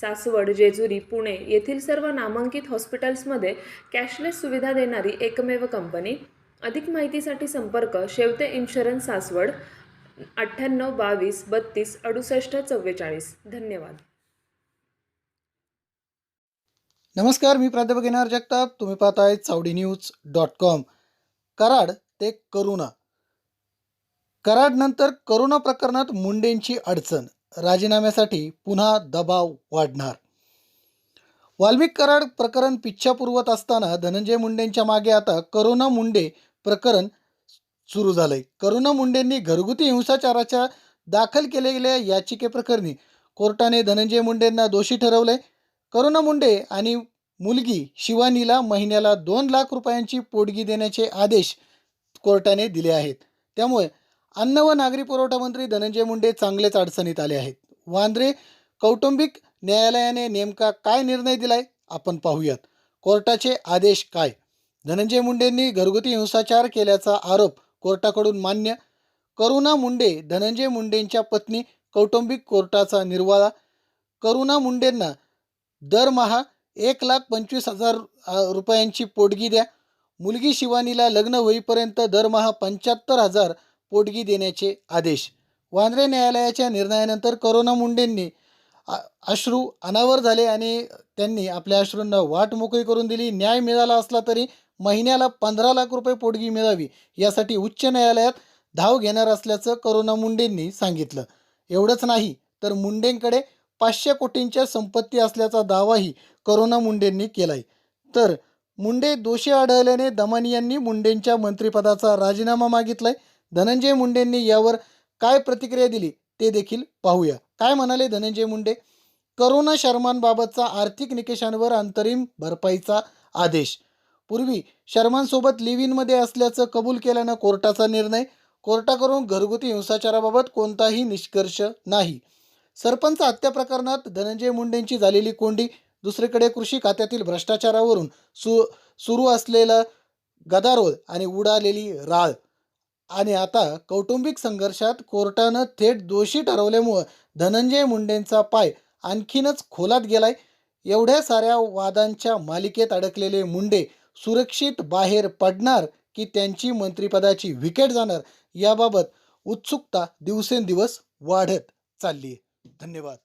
सासवड जेजुरी पुणे येथील सर्व नामांकित हॉस्पिटल्समध्ये कॅशलेस सुविधा देणारी एकमेव कंपनी. अधिक माहितीसाठी संपर्क शेवते इन्शुरन्स सासवड अठ्ठ्याण्णव बावीस बत्तीस अडुसष्ट चव्वेचाळीस. धन्यवाद. नमस्कार मी प्राध्यापक येणार जगताप. तुम्ही पाहताय Chavadi news dot com. Karad ते करुणा. कराडनंतर करोना प्रकरणात मुंडेंची अडचण. राजीनाम्यासाठी पुन्हा दबाव वाढणार. वाल्मिक कराड प्रकरण पिच्छा पुरवत असताना धनंजय मुंडेंच्या मागे आता करोना मुंडे प्रकरण सुरू झालंय. करुणा मुंडेंनी घरगुती हिंसाचाराच्या दाखल केलेल्या याचिकेप्रकरणी कोर्टाने धनंजय मुंडेंना दोषी ठरवले करुणा मुंडे आणि मुलगी शिवानीला महिन्याला दोन लाख रुपयांची पोटगी देण्याचे आदेश कोर्टाने दिले आहेत. त्यामुळे अन्न व नागरी पुरवठा मंत्री धनंजय मुंडे चांगलेच अडचणीत आले आहेत. वांद्रे कौटुंबिक न्यायालयाने नेमका काय निर्णय दिलाय आपण पाहूयात. कोर्टाचे आदेश काय? धनंजय मुंडेंनी घरगुती हिंसाचार केल्याचा आरोप कोर्टाकडून मान्य. करुणा मुंडे धनंजय मुंडेंच्या पत्नी कौटुंबिक कोर्टाचा निर्वाळा. करुणा मुंडेंना दरमहा एक लाख पंचवीस हजार रुपयांची पोटगी द्या. मुलगी शिवानीला लग्न होईपर्यंत दरमहा पंच्याहत्तर हजार पोटगी देण्याचे आदेश. वांद्रे न्यायालयाच्या निर्णयानंतर करोना मुंडेंनी आ- अश्रू अनावर झाले आणि त्यांनी आपल्या अश्रूंना वाट मोकळी करून दिली. न्याय मिळाला असला तरी महिन्याला पंधरा लाख रुपये पोटगी मिळावी यासाठी उच्च न्यायालयात धाव घेणार असल्याचं करोना मुंडेंनी सांगितलं. एवढंच नाही तर मुंडेंकडे पाचशे कोटींच्या संपत्ती असल्याचा दावाही करोना मुंडेंनी केलाय. तर मुंडे दोषी आढळल्याने दमानी यांनी मुंडेंच्या मंत्रिपदाचा राजीनामा मागितलाय. धनंजय मुंडेंनी यावर काय प्रतिक्रिया दिली ते देखील पाहूया. काय म्हणाले धनंजय मुंडे? करोना शर्मांबाबतचा आर्थिक निकषांवर अंतरिम भरपाईचा आदेश. पूर्वी शर्मांसोबत लिव्ह इनमध्ये असल्याचं कबूल केल्यानं कोर्टाचा निर्णय. कोर्टाकडून घरगुती हिंसाचाराबाबत कोणताही निष्कर्ष नाही. सरपंच हत्या प्रकरणात धनंजय मुंडेंची झालेली कोंडी दुसरीकडे कृषी खात्यातील भ्रष्टाचारावरून सु सुरू असलेलं गदारोळ आणि उडालेली राळ. आणि आता कौटुंबिक संघर्षात कोर्टानं थेट दोषी ठरवल्यामुळं धनंजय मुंडेंचा पाय आणखीनच खोलात गेलाय. एवढ्या साऱ्या वादांच्या मालिकेत अडकलेले मुंडे सुरक्षित बाहेर पडणार की त्यांची मंत्रिपदाची विकेट जाणार याबाबत उत्सुकता दिवसेंदिवस वाढत चालली आहे धन्यवाद.